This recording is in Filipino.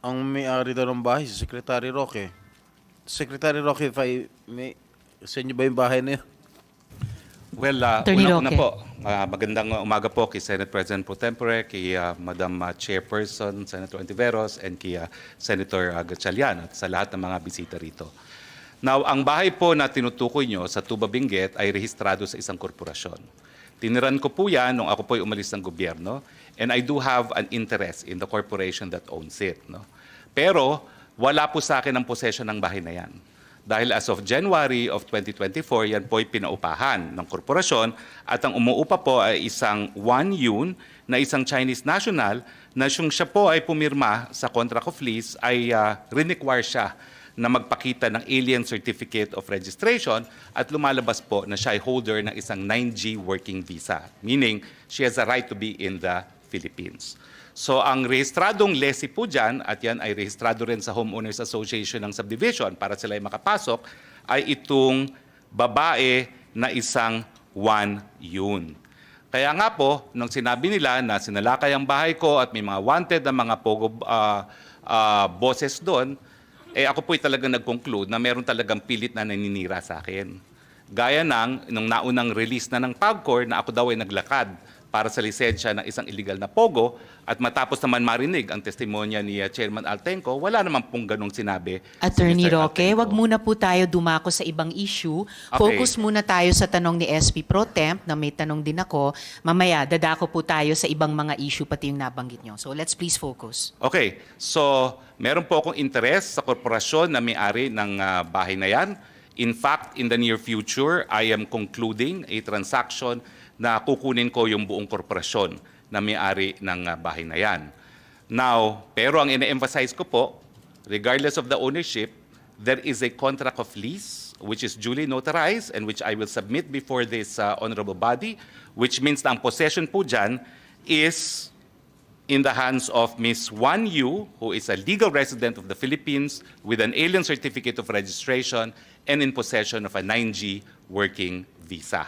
ang may-ari daw ng bahay, si Secretary Roque. Secretary Roque, if I may, sa inyo ba yung bahay na yun? Well, uh, Attorney unang-una Roque. po, uh, magandang umaga po kay Senate President Pro Tempore, kay uh, Madam uh, Chairperson, Senator Antiveros, and kay uh, Senator uh, Gatchalian at sa lahat ng mga bisita rito. Now, ang bahay po na tinutukoy nyo sa Tuba Benguet ay rehistrado sa isang korporasyon. Tiniran ko po yan nung ako po ay umalis ng gobyerno and I do have an interest in the corporation that owns it. No? Pero wala po sa akin ang possession ng bahay na yan. Dahil as of January of 2024, yan po ay pinaupahan ng korporasyon at ang umuupa po ay isang Wan Yun na isang Chinese national na siyang siya po ay pumirma sa contract of lease ay uh, require siya na magpakita ng Alien Certificate of Registration at lumalabas po na siya ay holder ng isang 9G working visa. Meaning, she has a right to be in the Philippines. So ang rehistradong lessee po dyan, at yan ay rehistrado rin sa Homeowners Association ng Subdivision para sila ay makapasok, ay itong babae na isang one yun. Kaya nga po, nung sinabi nila na sinalakay ang bahay ko at may mga wanted na mga pogo ah, ah, boses doon, eh ako po'y talagang nag-conclude na meron talagang pilit na naninira sa akin. Gaya ng, nung naunang release na ng PAGCOR na ako daw ay naglakad para sa lisensya ng isang illegal na pogo at matapos naman marinig ang testimonya ni uh, Chairman Altenco, wala naman pong ganong sinabi. si Attorney Mr. Roque, Altenco. wag muna po tayo dumako sa ibang issue. Okay. Focus muna tayo sa tanong ni SP Pro Temp na may tanong din ako. Mamaya, dadako po tayo sa ibang mga issue pati yung nabanggit nyo. So let's please focus. Okay, so meron po akong interest sa korporasyon na may-ari ng ah, bahay na yan. In fact, in the near future, I am concluding a transaction na kukunin ko yung buong korporasyon na may-ari ng ah, bahay na yan. Now, pero ang ina-emphasize ko po, regardless of the ownership, there is a contract of lease which is duly notarized and which I will submit before this ah, honorable body, which means na ang possession po dyan is in the hands of Ms. Wan Yu, who is a legal resident of the Philippines with an alien certificate of registration and in possession of a 9G working visa.